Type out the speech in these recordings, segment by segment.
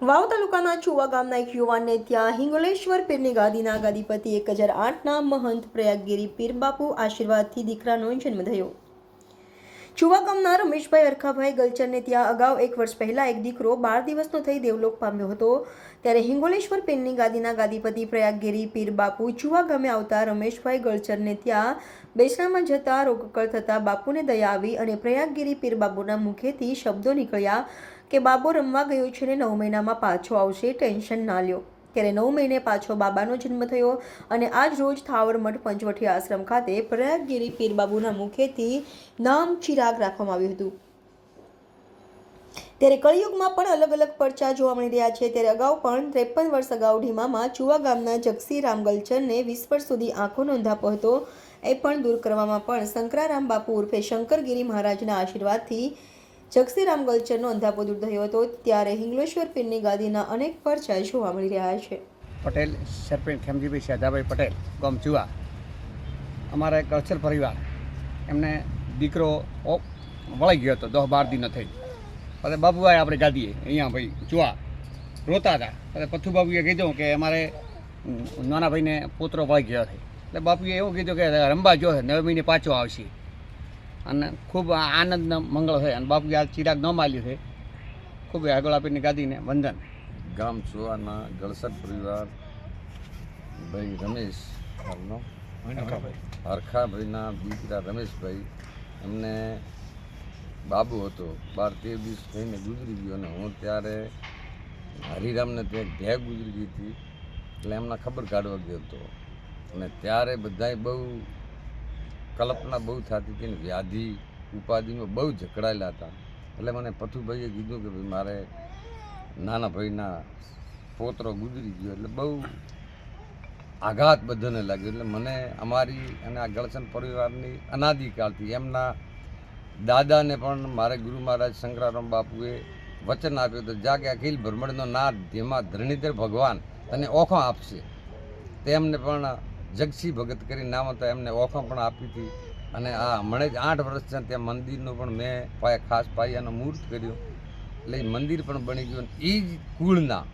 વાવ તાલુકાના ચુવા ગામના એક યુવાનને ત્યાં હિંગોલેશ્વર પીરની ગાદીના ગાદીપતિ એક હજાર આઠના મહંત પ્રયાગગીરી પીરબાપુ આશીર્વાદથી દીકરાનો જન્મ થયો. ચુવા ગામના રમેશભાઈ અરખાભાઈ ગલચરને ત્યાં અગાઉ એક વર્ષ પહેલાં એક દીકરો બાર દિવસનો થઈ દેવલોક પામ્યો હતો. ત્યારે હિંગોલેશ્વર પીરની ગાદીના ગાદીપતિ પ્રયાગગીરી પીર બાપુ ચુવા ગામે આવતા રમેશભાઈ ગલચરને ત્યાં બેસણામાં જતા રોગકળ થતા બાપુને દયા આવી અને પ્રયાગગીરી પીર બાબુના મુખેથી શબ્દો નીકળ્યા. કે બાબો રમવા ગયો છે ને નવ મહિનામાં પાછો આવશે, ટેન્શન ના લ્યો. ત્યારે નવ મહિને પાછો બાબાનો જન્મ થયો અને આજ રોજ થાવરમઠ પંચવટી આશ્રમ ખાતે પ્રયાગગીરી પીરબાબુના મુખેથી નામ ચિરાગ રાખવામાં આવ્યું હતું. ત્યારે કળિયુગમાં પણ અલગ અલગ પરચા જોવા મળી રહ્યા છે. ત્યારે અગાઉ પણ ત્રેપન વર્ષ અગાઉ ઢીમામાં ચુવા ગામના જગસી રામગલચરને વીસ વર્ષ સુધી આંખો નોંધાપો હતો. એ પણ દૂર કરવામાં પણ શંકરારામ બાપુ ઉર્ફે શંકરગીરી મહારાજના આશીર્વાદથી જગસીરામ ગલચરનો અંધાપો દૂર થયો હતો, ત્યારે હિંગલેશ્વર પીરની ગાદીના અનેક પરચા જોવા મળી રહ્યા છે. પટેલ, સરપંચ ખેમજીભાઈ શાદાભાઈ પટેલ, ગામ ચુવા અમારા એક પરિવાર. એમને દીકરો વળી ગયો હતો દસ બાર દિનો થઈ પછી બાબુભાઈ આપણે ગાદીએ, અહીંયા ભાઈ ચુઆ રોતા હતા. પછી પથ્થુ બાબુએ કીધું કે અમારે નાના ભાઈને પોતરો વળી ગયો છે. એટલે બાપુએ એવું કીધું કે રંબા જો નવે મહિને પાછો આવશે. અને ખૂબ આનંદનો મંગળ છે અને બાપુએ આ ચિરાગ ન માલ્યું છે ખૂબ આગળ આપીને ગાદીને વંદન. ગામ ચુવાના ગળસર પરિવાર, ભાઈ રમેશ એમનો હરખાભાઈના દીકરા રમેશભાઈ. એમને બાબુ હતો, બાર તેર દિવસ થઈને ગુજરી ગયો અને હું ત્યારે હરિરામને ત્યાં ઘેર ગુજરી ગઈ હતી. એટલે એમને ખબર કાઢવા ગયો હતો. અને ત્યારે બધાય બહુ કલ્પના બહુ થતી હતી ને વ્યાધિ, ઉપાધિમાં બહુ જકડાયેલા હતા. એટલે મને પથુભાઈએ કીધું કે ભાઈ, મારે નાના ભાઈના પોતરો ગુજરી ગયો. એટલે બહુ આઘાત બધાને લાગ્યો. એટલે મને અમારી અને આ ગળસન પરિવારની અનાદિકાળથી એમના દાદાને પણ મારે ગુરુ મહારાજ શંકરારામ બાપુએ વચન આપ્યું હતું. જા કે અખિલ ભ્રમણનો નાથ જેમાં ધરણીધર ભગવાન તને ઓખો આપશે. તેમને પણ જગસી ભગત કરી નામ હતા એમને ઓખો પણ આપી હતી. અને આ હમણાં જ આઠ વર્ષ છે ત્યાં મંદિરનું પણ મેં પાયા ખાસ પાયાનું મૂર્ત કર્યું. એટલે મંદિર પણ બની ગયું એ જ કુળના,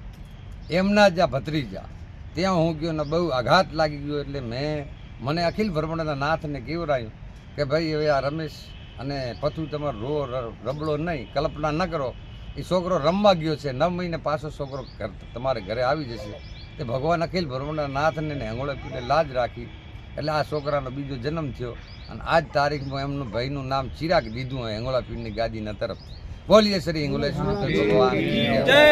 એમના જ આ ભત્રીજા. ત્યાં હું ગયો ને બહુ આઘાત લાગી ગયો એટલે મેં, મને અખિલ બ્રહ્માંડના નાથને કેવરાયું કે ભાઈ હવે આ રમેશ અને પથુ તમારો રો રબડો નહીં, કલ્પના ન કરો. એ છોકરો રમવા ગયો છે, નવ મહિને પાછો છોકરો તમારે ઘરે આવી જશે. તે ભગવાન અખિલ બ્રહ્માંડના નાથને ને હેંગોળે લાજ રાખી. એટલે આ છોકરાનો બીજો જન્મ થયો અને આજ તારીખમાં એમનું ભાઈનું નામ ચિરાગ દીધું હોય હેંગોળા પીરની ગાદીના તરફ બોલીએ શ્રી હિંગોલેશ્વર ભગવાન. જય.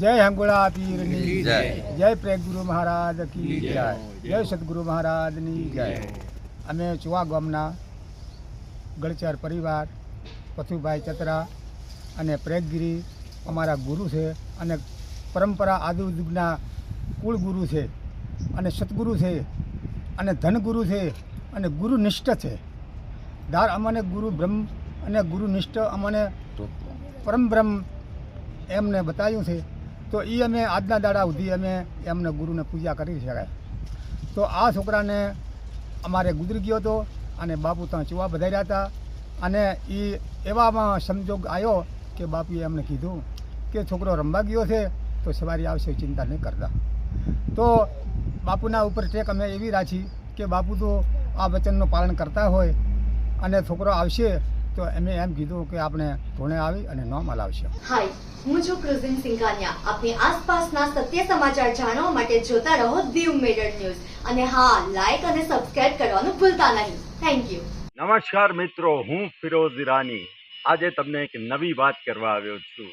જય હંગોળા પીરની જય. જય. પ્રેમ ગુરુ મહારાજ કી જય. જય. સદગુરુ મહારાજની જય. અમે ચુવા ગામના ગળચર પરિવાર પથુભાઈ ચતરા અને પ્રેગગીરી અમારા ગુરુ છે અને પરંપરા આદિયુગના કુળ ગુરુ છે અને સદગુરુ છે અને ધનગુરુ છે અને ગુરુનિષ્ઠ છે. દાર અમને ગુરુ બ્રહ્મ અને ગુરુનિષ્ઠ અમને પરમ બ્રહ્મ એમને બતાવ્યું છે. તો એ અમે આજના દાડા સુધી અમે એમને ગુરુને પૂજા કરી શકાય. તો આ છોકરાને અમારે ગુજરી ગયો હતો અને બાપુ ત્યાં ચૂવા વધાર્યા હતા. અને એ એવામાં સંજોગ આવ્યો કે બાપુએ એમને કીધું કે છોકરો રમવા ગયો છે તો સવારે આવશે ચિંતા નહીં કરતા. તો બાપુના ઉપર ટેક અમે એવી રાખી કે બાપુ તો આ વચનનું પાલન કરતા હોય અને છોકરો આવશે તો અમે એમ કીધું કે આપણે ધોણે આવી અને નોર્મલ આવશે હાય હું છું ક્રુઝિન સિંઘાનિયા આપની આસપાસના સત્ય સમાચાર જાણવા માટે જોતા રહો દીવ મેડર ન્યૂઝ. અને હા લાઈક અને સબસ્ક્રાઇબ કરવાનું ભૂલતા નહીં. થેન્ક યુ નમસ્કાર મિત્રો હું ફિરોઝ ઈરાની. આજે તમને એક નવી વાત કરવા આવ્યો છું.